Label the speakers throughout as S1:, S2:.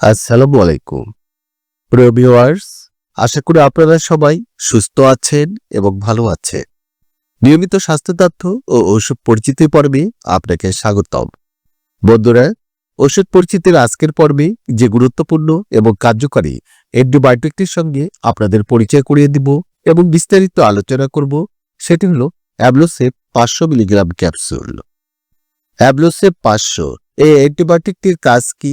S1: আসসালামু আলাইকুম। প্রিয় ভিউয়ার্স, আশা করি আপনারা সবাই সুস্থ আছেন এবং ভালো আছেন। নিয়মিত স্বাস্থ্য তথ্য ও ওষুধ পরিচিতি পর্বে আপনাকে স্বাগতম। বন্ধুরা, ওষুধ পরিচিতির আজকের পর্বে যে গুরুত্বপূর্ণ এবং কার্যকারী অ্যান্টিবায়োটিকটির সঙ্গে আপনাদের পরিচয় করিয়ে দিব এবং বিস্তারিত আলোচনা করব, সেটি হলো অ্যাবলোসেপ পাঁচশো মিলিগ্রাম ক্যাপসুল। অ্যাবলোসেপ পাঁচশো, এই অ্যান্টিবায়োটিকটির কাজ কি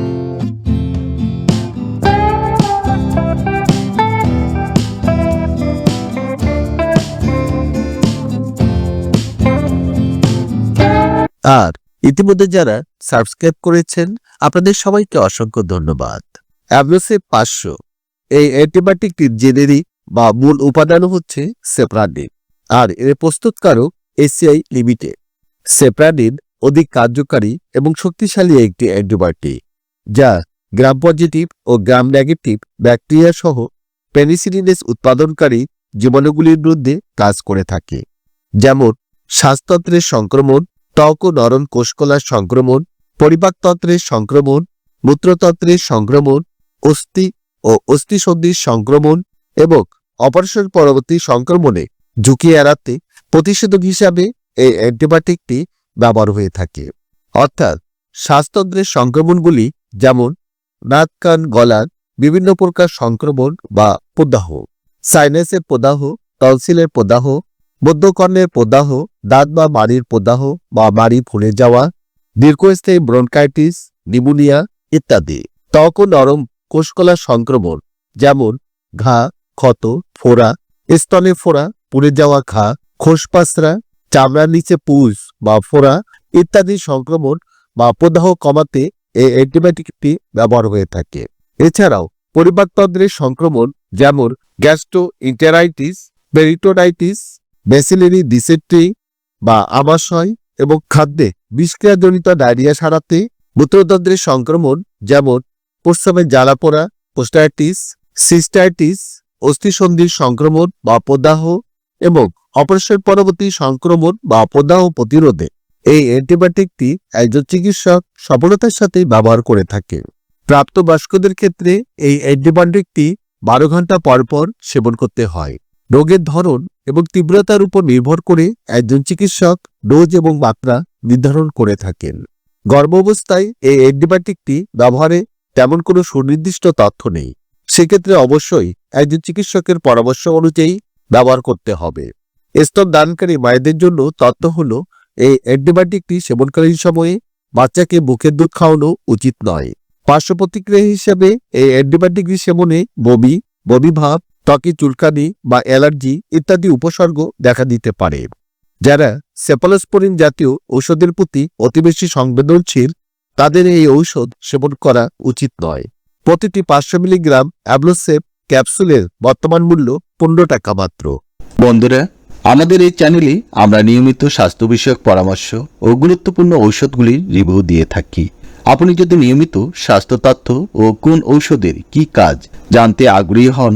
S1: আর ইতিমধ্যে যারা সাবস্ক্রাইব করেছেন, আপনাদের সবাইকে অসংখ্য ধন্যবাদ। অ্যাবলোসে পাঁচশো। এই অ্যান্টিবায়োটিকটির জেনেরিক বা মূল উপাদান হচ্ছে সেপ্রাডিন আর এর প্রস্তুতকারক এসিআই লিমিটেড। সেপ্রাডিন অধিক কার্যকারী এবং শক্তিশালী একটি অ্যান্টিবায়োটিক, যা গ্রাম পজিটিভ ও গ্রাম নেগেটিভ ব্যাকটেরিয়া সহ পেনিসিলিনেস উৎপাদনকারী জীবাণুগুলির বিরুদ্ধে কাজ করে থাকে, যেমন শ্বাসতন্ত্রের সংক্রমণ ত্বক ও নরম কোষকলার সংক্রমণ, পরিপাকতন্ত্রের সংক্রমণ, মূত্রতন্ত্রের সংক্রমণ, অস্থি ও অস্থিসন্ধির সংক্রমণ এবং অপারেশন পরবর্তী সংক্রমণে ঝুঁকি এড়াতে প্রতিষেধক হিসাবে এই অ্যান্টিবায়োটিকটি ব্যবহার হয়ে থাকে। অর্থাৎ শ্বাসতন্ত্রের সংক্রমণগুলি যেমন নাক, কান গলার বিভিন্ন প্রকার সংক্রমণ বা প্রদাহ, সাইনাসের প্রদাহ, টনসিলের প্রদাহ মধ্যকর্ণের প্রদাহ, দাঁত বা মাড়ির প্রদাহ বা মাড়ি ফুলে যাওয়া, দীর্ঘস্থায়ী ব্রনকাইটিস নিমোনিয়া ইত্যাদি। ত্বক ও নরম কোষকলার সংক্রমণ, যেমন ঘা, ক্ষত, ফোড়া, স্তনে ফোড়া, পুড়ে যাওয়া ঘা, খোসপাসরা, চামড়ার নিচে পুষ বা ফোড়া ইত্যাদি সংক্রমণ বা প্রদাহ কমাতে এই অ্যান্টিবায়োটিকটি ব্যবহার হয়ে থাকে। এছাড়াও পরিপাকতন্ত্রের সংক্রমণ, যেমন gastroenteritis peritonitis bacillary dysentery বা আমাশয় এবং খাদ্যে বিষক্রিয়াজনিত ডায়রিয়া সারাতে মূত্রতন্ত্রের সংক্রমণ যেমন প্রস্রাবের জ্বালাপোড়া পোস্টাইটিস সিস্টাইটিস, অস্থিসন্ধির সংক্রমণ বা প্রদাহ এবং অপারেশন পরবর্তী সংক্রমণ বা প্রদাহ প্রতিরোধে এই অ্যান্টিবায়োটিকটি একজন চিকিৎসক সফলতার সাথে ব্যবহার করে থাকে। প্রাপ্তবয়স্কদের ক্ষেত্রে এই অ্যান্টিবায়োটিকটি বারো ঘণ্টা পর পর সেবন করতে হয়। রোগের ধরন এবং তীব্রতার উপর নির্ভর করে একজন চিকিৎসক ডোজ এবং মাত্রা নির্ধারণ করে থাকেন। গর্ভাবস্থায় এই অ্যান্টিবায়োটিকটি ব্যবহারে তেমন কোনো সুনির্দিষ্ট তথ্য নেই। সেক্ষেত্রে অবশ্যই একজন চিকিৎসকের পরামর্শ অনুযায়ী ব্যবহার করতে হবে। স্তন দানকারী মায়েদের জন্য তথ্য হল, এই অ্যান্টিবায়োটিকটি সেবনকালীন সময়ে বাচ্চাকে বুকের দুধ খাওয়ানো উচিত নয়। পার্শ্ব প্রতিক্রিয়া হিসেবে এই অ্যান্টিবায়োটিকটি সেবনে বমি বমি ভাব ত্বকে চুলকানি বা অ্যালার্জি ইত্যাদি উপসর্গ দেখা দিতে পারে। যারা সেপালোস্পোরিন জাতীয় ঔষধের প্রতি অতি বেশি সংবেদনশীল, তাদের এই ঔষধ সেবন করা উচিত নয়। প্রতিটি পাঁচশো মিলিগ্রাম অ্যাবলোসেপ ক্যাপসুলের বর্তমান মূল্য পনেরো টাকা মাত্র।
S2: বন্ধুরা, আমাদের এই চ্যানেলে আমরা নিয়মিত স্বাস্থ্য বিষয়ক পরামর্শ ও গুরুত্বপূর্ণ ঔষধগুলির রিভিউ দিয়ে থাকি। আপনি যদি নিয়মিত স্বাস্থ্য তথ্য ও কোন ঔষধের কি কাজ জানতে আগ্রহী হন